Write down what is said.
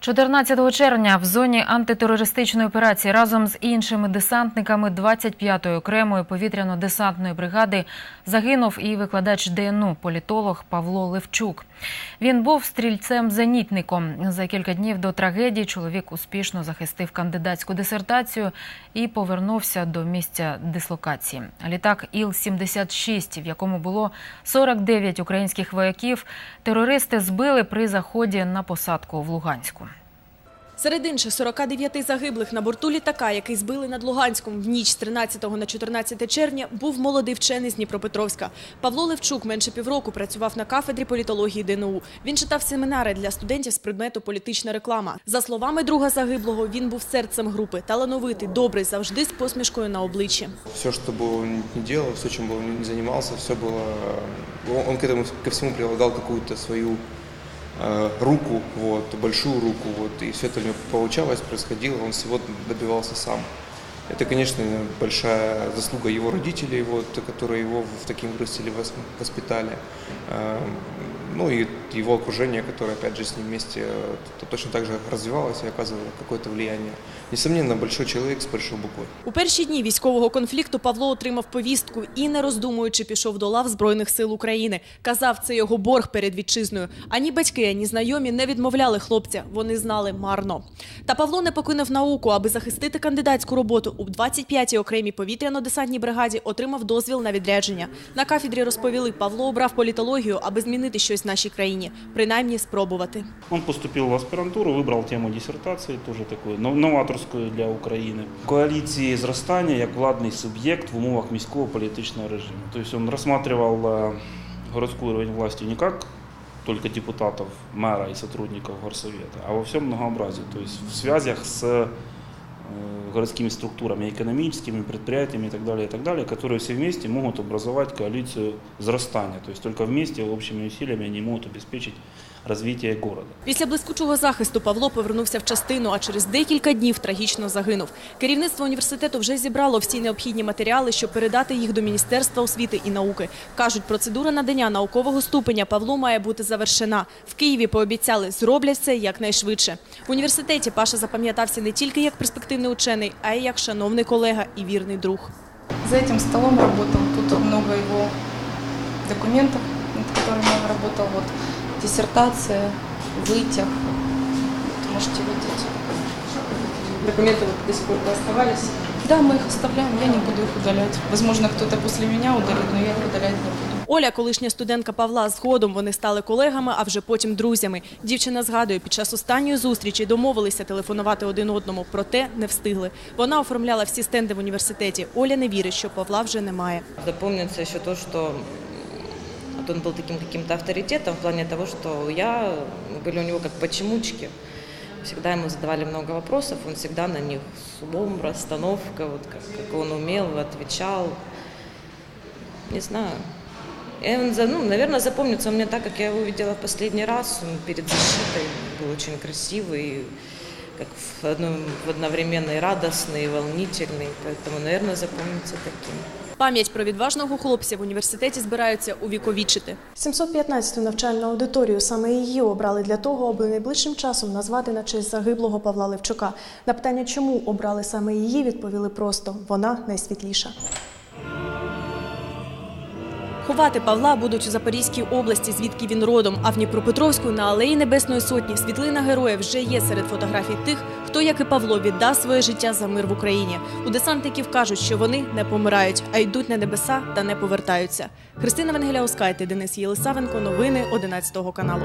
14 червня в зоні антитерористичної операції разом з іншими десантниками 25-ї окремої повітряно-десантної бригади загинув і викладач ДНУ, політолог Павло Левчук. Він був стрільцем-зенітником. За кілька днів до трагедії чоловік успішно захистив кандидатську дисертацію і повернувся до місця дислокації. Літак Іл-76, в якому було 49 українських вояків, терористи збили при заході на посадку в Луганську. Серед інших 49 загиблих на борту літака, який збили над Луганськом в ніч з 13 на 14 червня, був молодий вчений з Дніпропетровська. Павло Левчук менше півроку працював на кафедрі політології ДНУ. Він читав семінари для студентів з предмету політична реклама. За словами друга загиблого, він був серцем групи, талановитий, добрий, завжди з посмішкою на обличчі. Все, что бы он ни делал, все, чем бы он ни занимался, все было... Он к этому ко всему прилагал какую-то свою э, Руку, вот, большую руку, вот, и все это у него получалось, происходило, он всего добивался сам. Это, конечно, большая заслуга его родителей, вот, которые его в таким вырастили, вос- воспитали. Э, Ну и его окружение, которое, опять же, с ним вместе э, т- точно так же развивалось и оказывало какое-то влияние. Несомненно, большой человек с большой буквы. У перші дні військового конфлікту Павло отримав повістку і, не роздумуючи, пішов до лав Збройних сил України. Казав, це його борг перед вітчизною. Ані батьки, ані знайомі не відмовляли хлопця. Вони знали марно. Та Павло не покинув науку, аби захистити кандидатську роботу. У 25-й окремій повітряно-десантній бригаді отримав дозвіл на відрядження. На кафедрі розповіли, Павло обрав політологію, аби змінити щось в нашій країні, принаймні спробувати. Он поступил в аспирантуру, выбрал тему диссертации, тоже такую нов- новаторскую для України. Коаліції зростання як владний суб'єкт в умовах міського політичного режиму. То есть он рассматривал э, городскую уровень власти не как только депутатов, мэра и сотрудников горсовета, а во всем многообразии. То есть в связях с э, городскими структурами, экономическими, предприятиями и так далее, и так далее, которые все вместе могут образовать коалицию взрастания. То есть только вместе, общими усилиями они могут обеспечить развитие города. Після блискучого захисту Павло повернувся в частину, а через декілька днів трагічно загинув. Керівництво університету вже зібрало всі необхідні матеріали, щоб передати їх до Міністерства освіти і науки. Кажуть, процедура надання наукового ступеня Павлу має бути завершена. В Києві пообіцяли, зроблять це якнайшвидше. В університеті Паша запам'ятався не тільки як перспективний учений, а й як шановний колега і вірний друг. За этим столом работал, тут много его документов, над которыми он работал, вот диссертация, вытяг, вот можете видеть. Документи до сих пор оставались. Да, мы их оставляем, я не буду их удалять. Возможно, кто-то после меня удалит, но я их удалять не буду. Оля, колишня студентка Павла, згодом вони стали колегами, а вже потім друзями. Дівчина згадує, під час останньої зустрічі домовилися телефонувати один одному, проте не встигли. Вона оформляла всі стенди в університеті. Оля не вірить, що Павла вже немає. Запомнится еще то, что м, вот он был таким каким-то авторитетом в плане того, что я, были у него как почемучки. Всегда ему задавали много вопросов, он всегда на них с умом, расстановка, вот как, как он умел, отвечал. Не знаю. И он, ну, наверное, запомнится он мне так, как я его видела в последний раз. Он перед защитой был очень красивый, как в одно- в одновременно и радостный, и волнительный. Поэтому, наверное, запомнится таким. Пам'ять про відважного хлопця в університеті збираються увіковічити. 715-ту навчальну аудиторію саме її обрали для того, аби найближчим часом назвати на честь загиблого Павла Левчука. На питання, чому обрали саме її, відповіли просто вона найсвітліша. Ховати Павла будуть у Запорізькій області, звідки він родом. А в Дніпропетровську на алеї Небесної Сотні світлина героя вже є серед фотографій тих, хто, як і Павло, віддав своє життя за мир в Україні. У десантників кажуть, що вони не помирають, а йдуть на небеса та не повертаються. Христина Венгеля Оскайте, Денис Єлисавенко. Новини 11 каналу.